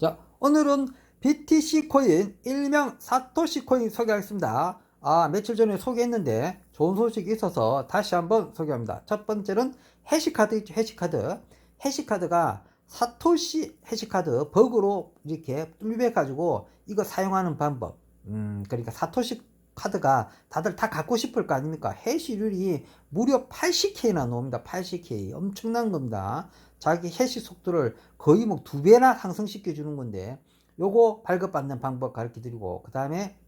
자, 오늘은 BTC 코인, 일명 사토시 코인 소개하겠습니다. 아, 며칠 전에 소개했는데 좋은 소식이 있어서 다시 한번 소개합니다. 첫 번째는 해시카드 있죠, 해시카드. 해시카드가 사토시 해시카드 버그로 이렇게 뚫려가지고 이거 사용하는 방법. 음, 그러니까 사토시 카드가 다들 다 갖고 싶을 거 아닙니까? 해시율이 무려 80K나 나옵니다. 80K. 엄청난 겁니다. 자기 해시 속도를 거의 뭐 두 배나 상승시켜 주는 건데 요거 발급받는 방법 가르쳐 드리고 그 다음에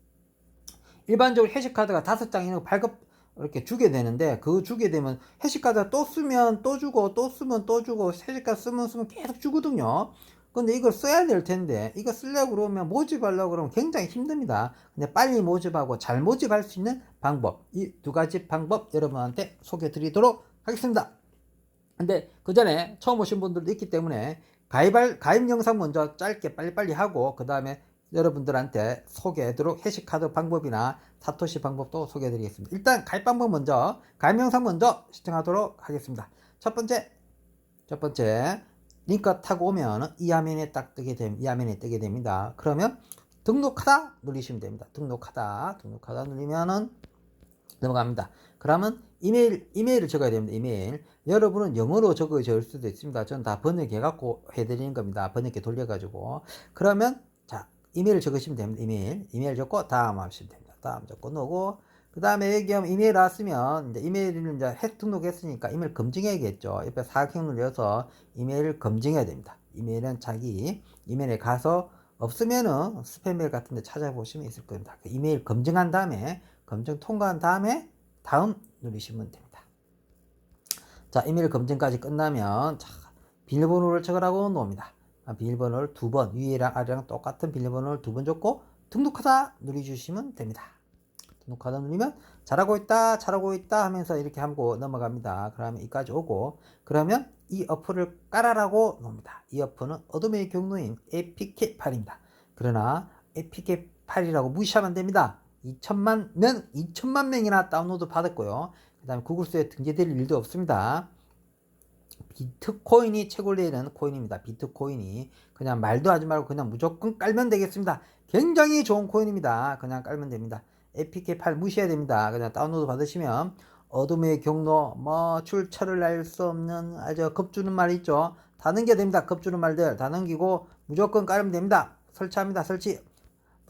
일반적으로 해시 카드가 다섯 장이는 발급 이렇게 주게 되는데 그거 주게 되면 해시카드 또 쓰면 또 주고 또 쓰면 또 주고 해시카드 쓰면 쓰면 계속 주거든요. 근데 이걸 써야 될 텐데 이거 쓰려고 그러면 모집하려고 그러면 굉장히 힘듭니다. 근데 빨리 모집하고 잘 모집할 수 있는 방법 이 두 가지 방법 여러분한테 소개해 드리도록 하겠습니다 근데 그 전에 처음 오신 분들도 있기 때문에 가입할, 가입 영상 먼저 짧게 빨리빨리 하고 그 다음에 여러분들한테 소개하도록 해시카드 방법이나 사토시 방법도 소개해드리겠습니다. 일단 가입 방법 먼저 가입 영상 먼저 시청하도록 하겠습니다. 첫 번째 첫 번째 링크 타고 오면 이 화면에 딱 뜨게 됩니다. 이 화면에 뜨게 됩니다. 그러면 등록하다 누르시면 됩니다. 등록하다 등록하다 누르면은 넘어갑니다. 그러면 이메일 이메일을 적어야 됩니다. 이메일 여러분은 영어로 줄 수도 있습니다. 저는 다 번역해 갖고 해드리는 겁니다. 번역해 돌려가지고 그러면 자 이메일 적으시면 됩니다. 이메일 이메일 적고 다음 하시면 됩니다. 다음 적고 넣고 그 다음에 여기 하면 이메일 왔으면 이제 이메일을 이제 해 등록했으니까 이메일 검증해야겠죠. 옆에 사각형 눌려서 이메일을 검증해야 됩니다. 이메일은 자기 이메일에 가서 없으면은 스팸 메일 같은 데 찾아보시면 있을 겁니다. 그 이메일 검증한 다음에 검증 통과한 다음에 다음 누르시면 됩니다. 자, 이메일 검증까지 끝나면 자, 비밀번호를 적으라고 놓습니다. 아, 비밀번호를 두 번, 위에랑 아래랑 똑같은 비밀번호를 두 번 적고 등록하다 누르주시면 됩니다. 등록하다 누르면 잘하고 있다, 잘하고 있다 하면서 이렇게 하고 넘어갑니다. 그러면 이까지 오고 그러면 이 어플을 깔아라고 놓습니다. 이 어플은 어둠의 경로인 APK8입니다. 그러나 APK8이라고 무시하면 안 됩니다. 2천만 명, 2천만 명이나 다운로드 받았고요. 그 다음에 구글스에 등재될 일도 없습니다. 비트코인이 최고로 되는 코인입니다. 비트코인이 그냥 말도 하지 말고 그냥 무조건 깔면 되겠습니다. 굉장히 좋은 코인입니다. 그냥 깔면 됩니다. APK8 무시해야 됩니다. 그냥 다운로드 받으시면 어둠의 경로, 뭐 출처를 알 수 없는 아주 겁주는 말 있죠. 다 넘겨 됩니다. 겁주는 말들 다 넘기고 무조건 깔면 됩니다. 설치합니다. 설치.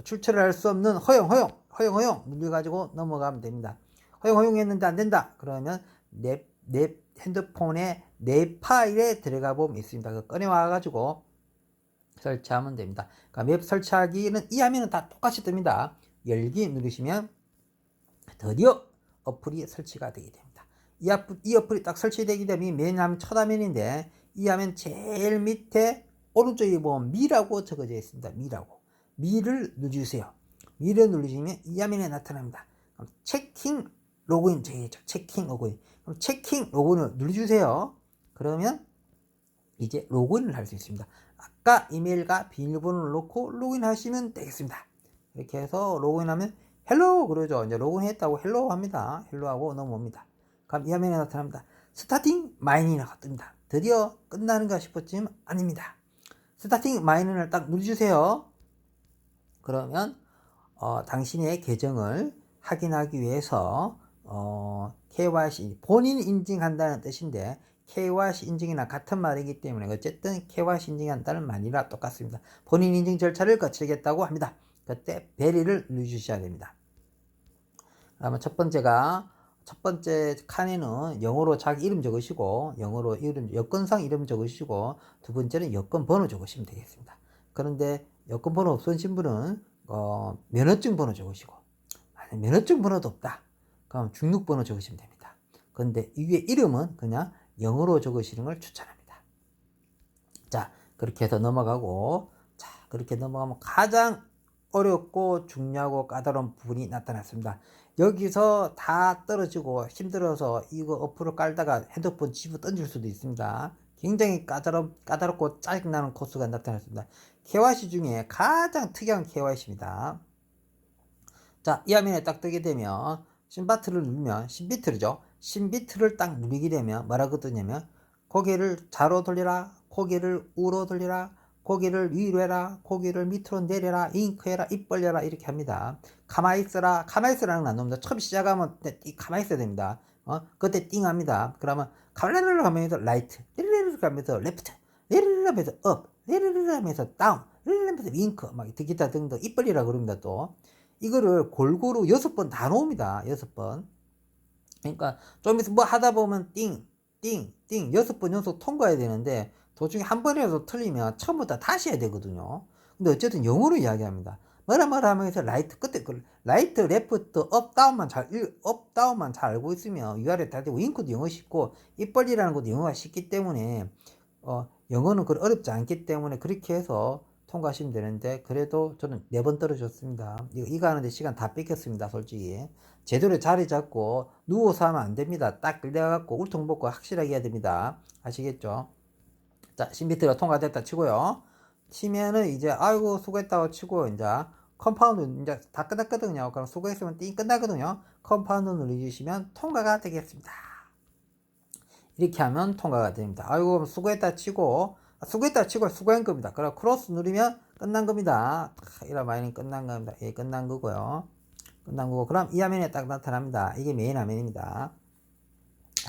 출처를 알 수 없는 허용, 허용, 허용, 허용 눌러가지고 넘어가면 됩니다. 허용, 허용했는데 안 된다. 그러면 내, 내 핸드폰에 내 파일에 들어가 보면 있습니다. 그 꺼내와 가지고 설치하면 됩니다. 그러니까 웹 설치하기는 이 화면은 다 똑같이 뜹니다. 열기 누르시면 드디어 어플이 설치가 되게 됩니다. 이, 어플, 이 어플이 딱 설치되게 되면 맨 화면 첫 화면인데 이 화면 제일 밑에 오른쪽에 보면 미라고 적어져 있습니다. 미라고. 미를 누르세요. 미를 누르시면 이 화면에 나타납니다. 그럼 체킹 로그인 제죠. 체킹 로그인. 그럼 체킹 로그인을 눌러주세요. 그러면 이제 로그인을 할 수 있습니다. 아까 이메일과 비밀번호를 넣고 로그인 하시면 되겠습니다. 이렇게 해서 로그인하면 헬로 그러죠. 이제 로그인했다고 헬로 합니다. 헬로 하고 넘어옵니다. 그럼 이 화면에 나타납니다. 스타팅 마이닝이라고 뜹니다. 드디어 끝나는가 싶었지만 아닙니다. 스타팅 마이닝을 딱 누르주세요. 그러면 어, 당신의 계정을 확인하기 위해서 어, KYC 본인 인증한다는 뜻인데 KYC 인증이나 같은 말이기 때문에 어쨌든 KYC 인증한다는 말이라 똑같습니다. 본인 인증 절차를 거치겠다고 합니다. 그때 베리를 누르셔야 됩니다. 그러면 첫 번째가 첫 번째 칸에는 영어로 자기 이름 적으시고 영어로 이름 여권상 이름 적으시고 두 번째는 여권 번호 적으시면 되겠습니다. 그런데 여권 번호 없으신 분은 어, 면허증 번호 적으시고 면허증 번호도 없다. 그럼 중국번호 적으시면 됩니다. 그런데 이 위에 이름은 그냥 영어로 적으시는 걸 추천합니다. 자, 그렇게 해서 넘어가고, 자, 그렇게 넘어가면 가장 어렵고 중요하고 까다로운 부분이 나타났습니다. 여기서 다 떨어지고 힘들어서 이거 어플을 깔다가 핸드폰 집어 던질 수도 있습니다. 굉장히 까다롭, 까다롭고 짜증나는 코스가 나타났습니다. KYC 중에 가장 특이한 KYC입니다. 자, 이 화면에 딱 뜨게 되면 신바트를 누르면 신비트르죠. 신비트를 딱 누르게 되면 뭐라고 뜨냐면 고개를 좌로 돌리라 고개를 우로 돌리라 고개를 위로 해라 고개를 밑으로 내려라 잉크해라 입 벌려라 이렇게 합니다. 가만히 있어라. 가만히 안 나옵니다 처음 시작하면 이 가만히 있어야 됩니다. 어? 그때 띵 합니다. 그러면 가만히 하면서 라이트 리르르 하면서 레프트 리르르 하면서 업 리르르 하면서 다운 리르르 하면서 윙크 막 기타 등등 입 벌리라 그럽니다 또 이거를 골고루 여섯 번 다 놓습니다 여섯 번 그러니까 좀 있어 뭐 하다 보면 띵, 띵, 띵 여섯 번 연속 통과해야 되는데 도중에 한 번이라도 틀리면 처음부터 다시 해야 되거든요. 근데 어쨌든 영어로 이야기합니다. 뭐라 뭐라 하면서 라이트 끝에 그 라이트, 레프트, 업, 다운만 잘, 일- 업, 다운만 잘 알고 있으면 위아래 다 되고 윙크도 영어 쉽고 입 벌리라는 것도 영어가 쉽기 때문에 어, 영어는 그 어렵지 않기 때문에 그렇게 해서 통과하시면 되는데 그래도 저는 네 번 떨어졌습니다. 이거, 이거 하는데 시간 다 뺏겼습니다. 솔직히 제대로 자리 잡고 누워서 하면 안 됩니다. 딱 끌려갖고 울퉁벗고 확실하게 해야 됩니다. 아시겠죠? 자, 신비트가 통과됐다 치고요. 치면은 이제 아이고 수고했다고 치고 이제 컴파운드 이제 다 끝났거든요. 그럼 수고했으면 띵 끝나거든요. 컴파운드 눌러주시면 통과가 되겠습니다. 이렇게 하면 통과가 됩니다. 아이고 수고했다 치고 아, 수고했다 치고 수고한 겁니다. 그럼 크로스 누르면 끝난 겁니다. 탁, 이런 마이는 끝난 겁니다. 예, 끝난 거고요. 끝난 거고 그럼 이 화면에 딱 나타납니다. 이게 메인 화면입니다.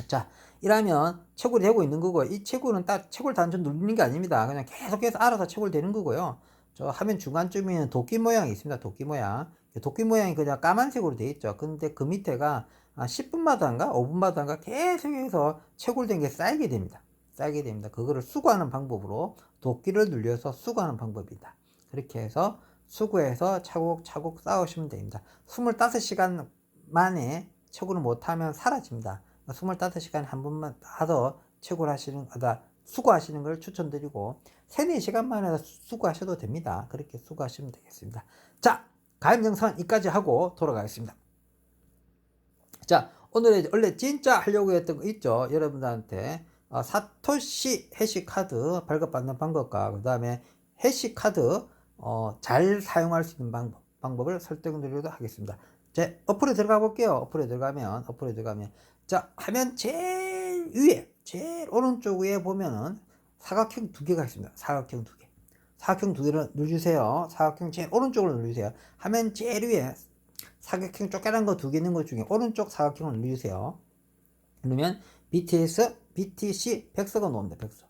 자, 이러면 채굴이 되고 있는 거고 이 채굴은 딱 채굴 단전 누르는 게 아닙니다. 그냥 계속해서 알아서 채굴 되는 거고요. 저 화면 중간쯤에는 도끼 모양이 있습니다. 도끼 모양. 도끼 모양이 그냥 까만색으로 되어 있죠. 근데 그 밑에가 10분마다인가 5분마다인가 계속해서 채굴된 게 쌓이게 됩니다. 쌓이게 됩니다. 그거를 수거하는 방법으로 도끼를 눌려서 수거하는 방법이다. 그렇게 해서 수거해서 차곡차곡 쌓으시면 됩니다. 25시간 만에 채굴을 못하면 사라집니다. 25시간에 한 번만 하더 채굴 하시는, 아, 수거하시는 걸 추천드리고, 3, 4시간 만에 수거하셔도 됩니다. 그렇게 수거하시면 되겠습니다. 자, 영상은 여기까지 하고 돌아가겠습니다. 자, 오늘의 원래 진짜 하려고 했던 거 있죠? 여러분들한테. 어, 사토시 해시 카드 발급받는 방법과 그 다음에 해시 카드 어, 잘 사용할 수 있는 방법, 방법을 설명드리도록 하겠습니다. 제 어플에 들어가 볼게요. 어플에 들어가면, 어플에 들어가면. 자, 화면 제일 위에, 제일 오른쪽 위에 보면은 사각형 두 개가 있습니다. 사각형 두 개. 사각형 두 개를 누르세요. 사각형 제일 오른쪽을 누르세요. 화면 제일 위에 사각형 쪼개난 거 두 개 있는 것 중에 오른쪽 사각형을 누르세요. 누르면 BTS, BTC 백서가 나옵니다. 백서.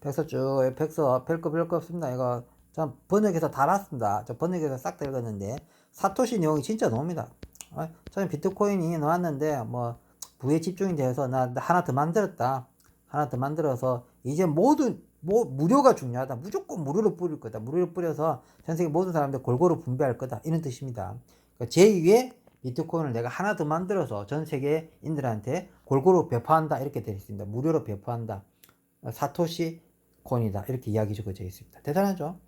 백서 쭉, 백서, 별거 별거 없습니다. 이거 전 번역해서 달았습니다. 저 번역해서 싹 다 읽었는데 사토시 내용이 진짜 나옵니다. 어, 저는 비트코인이 나왔는데 뭐 부에 집중이 돼서 나 하나 더 만들었다. 하나 더 만들어서 이제 모든 뭐 무료가 중요하다. 무조건 무료로 뿌릴 거다. 무료로 뿌려서 전 세계 모든 사람들 골고루 분배할 거다. 이런 뜻입니다. 그러니까 제2의 비트코인을 내가 하나 더 만들어서 전 세계인들한테 골고루 배포한다. 이렇게 되어 있습니다. 무료로 배포한다. 사토시 코인이다. 이렇게 이야기 적어져 있습니다. 대단하죠?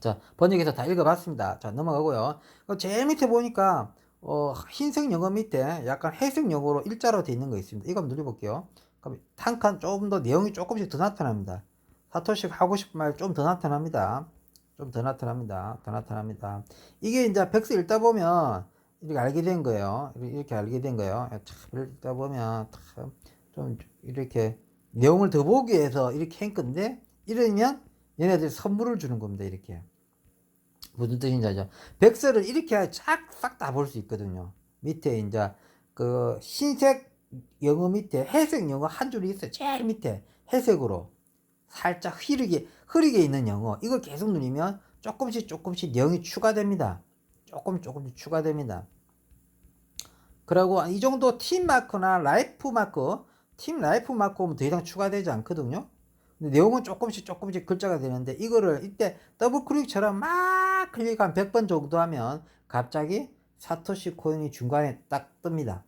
자, 번역해서 다 읽어봤습니다. 자, 넘어가고요. 그 제일 밑에 보니까, 어, 흰색 영어 밑에 약간 회색 영어로 일자로 되어 있는 거 있습니다. 이거 한번 눌러볼게요. 그럼 한 칸 조금 더 내용이 조금씩 더 나타납니다. 사토시 하고 싶은 말 좀 더 나타납니다. 좀 더 나타납니다. 더 나타납니다. 이게 이제 백서 읽다 보면 이렇게 알게 된 거예요. 이렇게 알게 된 거예요. 참, 읽다 보면 참, 좀 이렇게 내용을 더 보기 위해서 이렇게 한 건데, 이러면 얘네들 선물을 주는 겁니다. 이렇게. 무슨 뜻인지 알죠? 백서를 이렇게 싹다 볼 수 있거든요. 밑에 이제 그 흰색 영어 밑에 회색 영어 한 줄이 있어요. 제일 밑에 회색으로 살짝 흐리게 흐리게 있는 영어 이걸 계속 누르면 조금씩 조금씩 내용이 추가됩니다. 조금 조금씩 추가됩니다. 그리고 이 정도 팀 마크나 라이프 마크, 팀 라이프 마크 오면 더 이상 추가되지 않거든요. 근데 내용은 조금씩 조금씩 글자가 되는데 이거를 이때 더블 클릭처럼 막 클릭 한 100번 정도 하면 갑자기 사토시 코인이 중간에 딱 뜹니다.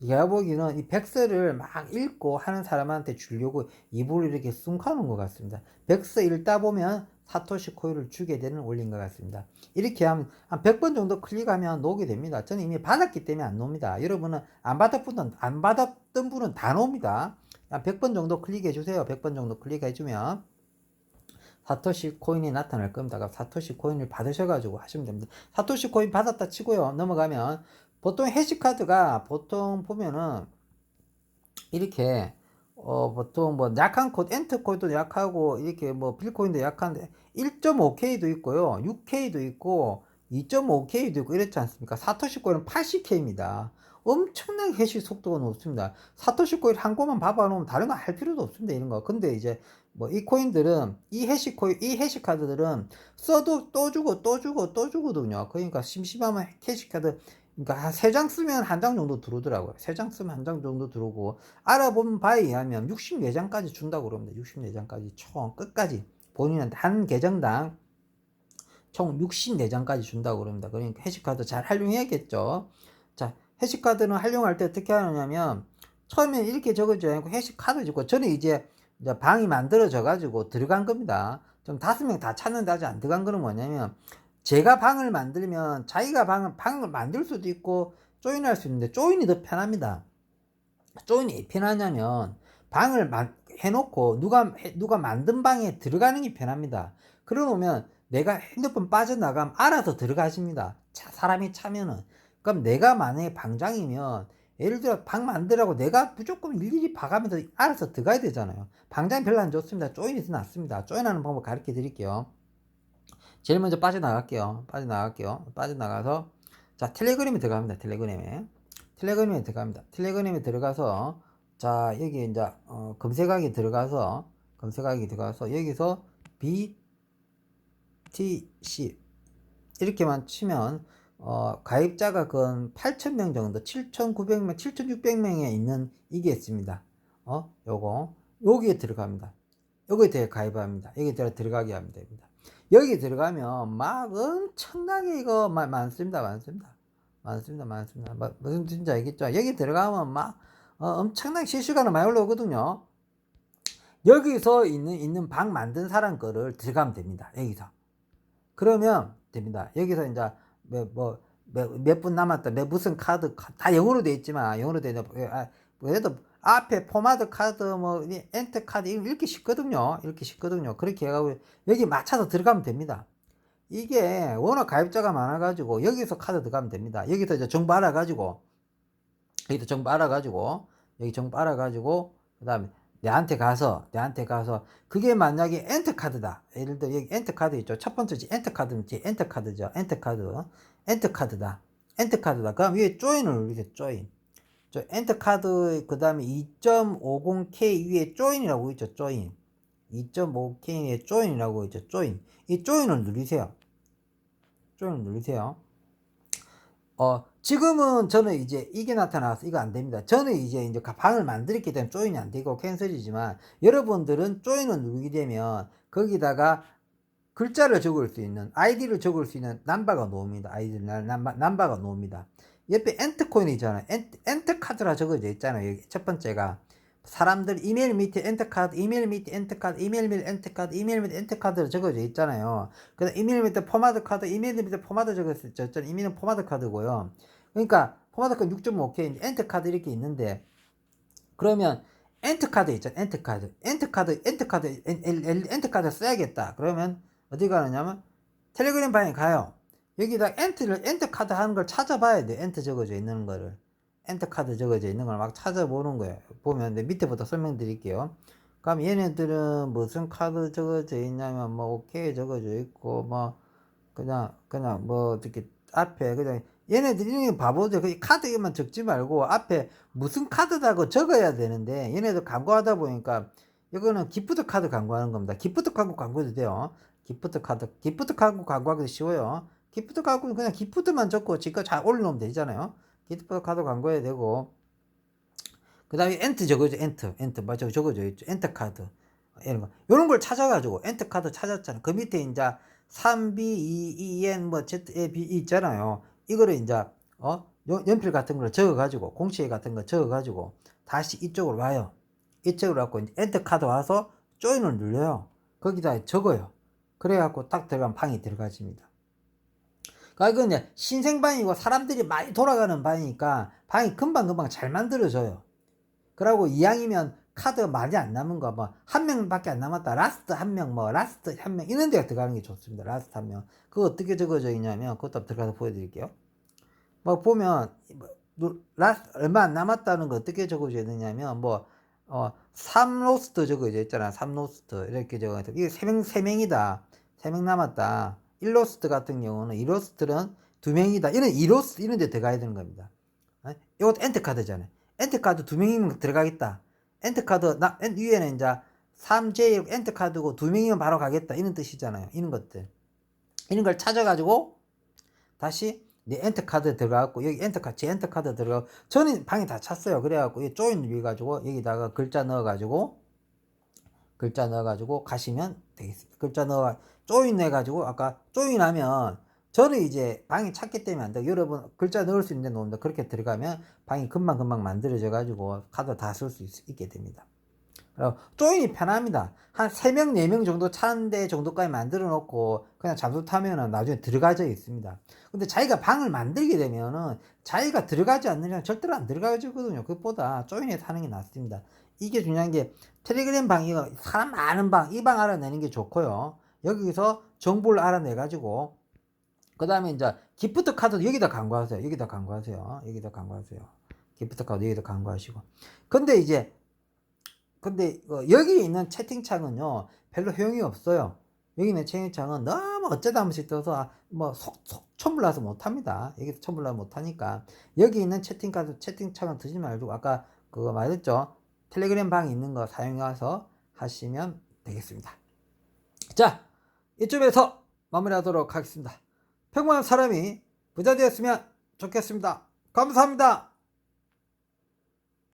제가 보기에는 이 백서를 막 읽고 하는 사람한테 주려고 입으로 이렇게 쑥하는 것 같습니다. 백서 읽다 보면 사토시 코인을 주게 되는 원리인 것 같습니다. 이렇게 하면 한 100번 정도 클릭하면 녹게 됩니다. 저는 이미 받았기 때문에 안 놉니다. 여러분은 안 받았던 안 받았던 분은 다 놉니다. 한 100번 정도 클릭해 주세요. 100번 정도 클릭해 주면 사토시 코인이 나타날 겁니다. 사토시 코인을 받으셔가지고 하시면 됩니다. 사토시 코인 받았다 치고요. 넘어가면 보통 해시카드가 보통 보면은 이렇게 어, 보통 뭐 약한 코드, 엔트 코드도 약하고 이렇게 뭐 빌코인도 약한데 1.5K도 있고요. 6K도 있고 2.5K도 있고 이렇지 않습니까? 사토시 코인은 80K입니다. 엄청나게 해시 속도가 높습니다. 사토시 코인 한 곳만 봐봐 놓으면 다른 거 할 필요도 없습니다. 이런 거. 근데 이제 뭐 이 코인들은 이 해시 코인, 이 해시 카드들은 써도 또 주고 또 주고 또 주거든요. 그러니까 심심하면 해시 카드 그러니까 세 장 쓰면 한 장 정도 들어오더라고요. 세 장 쓰면 한 장 정도 들어오고 알아본 바에 의하면 64장까지 준다고 그럽니다. 64장까지 총 끝까지 본인한테 한 계정당 총 64장까지 준다고 그럽니다. 그러니까 해시카드 잘 활용해야겠죠. 자, 해시카드는 활용할 때 어떻게 하느냐면 처음에 이렇게 적어줘야 하고 해시카드 적고 저는 이제 방이 만들어져 가지고 들어간 겁니다. 좀 다섯 명 다 찾는데 아직 안 들어간 거는 뭐냐면 제가 방을 만들면 자기가 방을, 방을 만들 수도 있고 조인할 수 있는데 조인이 더 편합니다. 조인이 왜 편하냐면 방을 만, 해놓고 누가 해- 누가 만든 방에 들어가는 게 편합니다. 그러면 내가 핸드폰 빠져나가면 알아서 들어가십니다. 차, 사람이 차면은 그럼 내가 만약에 방장이면 예를 들어 방 만들라고 내가 무조건 일일이 봐가면서 알아서 들어가야 되잖아요. 방장이 별로 안 좋습니다. 조인이 더 낫습니다. 조인하는 방법 가르쳐 드릴게요. 제일 먼저 빠져나갈게요. 빠져나갈게요. 빠져나가서 자 텔레그램에 들어갑니다. 텔레그램에 텔레그램에 들어갑니다. 텔레그램에 들어가서 자 여기 이제 어, 검색하기 들어가서 검색하기 들어가서 여기서 BTC 이렇게만 치면 어, 가입자가 건 8,000명 정도, 7,900명, 7,600명에 있는 이게 있습니다. 어, 요거 여기에 들어갑니다. 여기에 대해 가입합니다. 여기에 들어 들어가게 하면 됩니다. 여기 들어가면 막 엄청나게 이거 마- 많습니다. 많습니다. 많습니다. 많습니다. 뭐- 무슨 알겠죠? 여기 들어가면 막 어, 엄청나게 실시간으로 많이 올라오거든요. 여기서 있는 있는 방 만든 사람 거를 들어가면 됩니다. 여기서. 그러면 됩니다. 여기서 이제 뭐몇 분 남았다. 몇 무슨 카드 카- 다 영어로 돼 있지만 영어로 돼 있는 아, 그래도 앞에 포마드 카드 뭐이 엔터 카드 이렇게 쉽거든요. 이렇게 쉽거든요. 그렇게 해가지고 여기 맞춰서 들어가면 됩니다. 이게 워낙 가입자가 많아가지고 여기서 카드 들어가면 됩니다. 여기서 이제 정보 알아가지고 여기도 정보 알아가지고 여기 정보 알아가지고 그 다음에 내한테 가서 내한테 가서 그게 만약에 엔터 카드다. 예를 들어 여기 엔터 카드 있죠. 첫 번째지 엔터 카드지 엔터 카드죠. 엔터 카드 엔터 카드다. 엔터 카드다. 그럼 위에 조인을 누르세요. 조인. 저 엔터 카드 그 다음에 2.50K 위에 조인이라고 있죠. 조인. 2.5K에 조인이라고 있죠. 조인. 이 조인을 누르세요. 조인을 누르세요. 어, 지금은 저는 이제 이게 나타나서 이거 안 됩니다. 저는 이제 이제 방을 만들었기 때문에 조인이 안 되고 캔슬이지만 여러분들은 조인을 누르게 되면 거기다가 글자를 적을 수 있는 아이디를 적을 수 있는 남바가 나옵니다. 아이디 남바 남바가 나옵니다. 옆에 엔트 코인 있잖아요. 엔트, 엔트 카드라 적어져 있잖아요. 여기 첫 번째가 사람들 이메일 밑에 엔터 카드, 이메일 밑에 엔터 카드, 이메일 밑에 엔터 카드, 이메일 밑에 엔터 카드로 적어져 있잖아요. 그다음 이메일 밑에 포마드 카드, 이메일 밑에 포마드 때 저는 이메일은 포마드 카드고요. 그러니까 포마드 카드 6.5K 엔터 카드 이렇게 있는데 그러면 엔터 카드 있잖아요. 엔터 카드, 엔터 카드, 엔터 카드, 엔터 카드 써야겠다. 그러면 어디 가느냐면 텔레그램 방에 가요. 여기다 엔트를 엔터 카드 하는 걸 찾아봐야 돼. 엔터 적어져 있는 거를. 엔터 카드 적어져 있는 걸 막 찾아보는 거예요. 보면 내 밑에부터 설명드릴게요. 그럼 얘네들은 무슨 카드 적어져 있냐면 뭐 오케이 적어져 있고 뭐 그냥 그냥 뭐 어떻게 앞에 그냥 얘네들 이런 바보들 그 카드만 적지 말고 앞에 무슨 카드다고 적어야 되는데 얘네들 광고하다 보니까 이거는 기프트 카드 광고하는 겁니다. 기프트 광고 광고도 돼요. 기프트 카드 기프트 광고 광고하기 쉬워요. 기프트 광고는 그냥 기프트만 적고 지가 잘 올려놓으면 되잖아요. 기프트 카드 광고해야 되고. 그 다음에 엔트 적어줘 엔트. 엔트 맞아 적어져 있죠 엔터 카드. 이런 거. 이런 걸 찾아가지고 엔터 카드 찾았잖아 그 밑에 이제 3B 2 EN 뭐 Z A B 있잖아요. 이거를 이제 어? 연- 연필 같은 걸 적어가지고 공식 같은 거 적어가지고 다시 이쪽으로 와요. 이쪽으로 이제 엔터 카드 와서 조인을 눌러요. 거기다 적어요. 그래갖고 딱 들어가면 방이 들어가집니다 그러니까 이건 신생방이고 사람들이 많이 돌아가는 방이니까 방이 금방금방 잘 만들어져요. 그러고 이왕이면 카드 많이 안 남은 거, 뭐, 한 명밖에 안 남았다. 라스트 한 명, 뭐, 라스트 한 명, 이런 데가 들어가는 게 좋습니다. 라스트 한 명. 그거 어떻게 적어져 있냐면, 그것도 들어가서 보여드릴게요. 뭐, 보면, 뭐, 누- 라스트, 얼마 안 남았다는 거 어떻게 적어져 있느냐면, 뭐, 어, 3로스트 저거 이제 있잖아. 3로스트. 이렇게 적어. 이게 3명, 3명이다. 3명 남았다. 1로스트 같은 경우는 2로스트는 2명이다. 이런 2로스트 이런 데 들어가야 되는 겁니다. 어? 이것도 엔트 카드잖아요. 엔트 카드 2명이면 들어가겠다. 엔트 카드, 나, 엔- 위에는 이제 3J 엔트 카드고 2명이면 바로 가겠다. 이런 뜻이잖아요. 이런 것들. 이런 걸 찾아가지고 다시 내 엔터 카드 들어가고 여기 엔터 카드 제 엔터 카드 들어가고 저는 방이 다 찼어요 그래갖고 이 조인 누르가지고 여기다가 글자 넣어가지고 글자 넣어가지고 가시면 되겠습니다 글자 넣어 조인 해가지고 아까 조인하면 저는 이제 방이 찼기 때문에 안 돼요 여러분 글자 넣을 수 있는 데 놓습니다 그렇게 들어가면 방이 금방 금방 만들어져 가지고 카드 다 쓸 수 있게 됩니다 조인이 편합니다. 한 3명, 4명 정도 차는데 정도까지 만들어 놓고 그냥 잠수 타면은 나중에 들어가져 있습니다. 근데 자기가 방을 만들게 되면은 자기가 들어가지 않느냐 절대로 안 들어가지거든요. 그것보다 조인에 타는 게 낫습니다. 이게 중요한 게 텔레그램 방이 사람 많은 방, 이 방 알아내는 게 좋고요. 여기서 정보를 알아내 가지고 그 다음에 이제 기프트 카드 여기다 간과하세요. 여기다 간과하세요. 여기다 간과하세요. 기프트 카드 여기다 간과하시고. 근데 이제 근데 어, 여기 있는 채팅창은요 별로 효용이 없어요. 여기 있는 채팅창은 너무 어쩌다 한 번씩 떠서 뭐속속 첨불나서 못합니다. 여기서 첨불나서 못하니까 여기 있는 채팅 카드 채팅창은 드지 말고 아까 그거 말했죠. 텔레그램 방에 있는 거 사용해서 하시면 되겠습니다. 자 이쯤에서 마무리하도록 하겠습니다. 평범한 사람이 부자 되었으면 좋겠습니다. 감사합니다.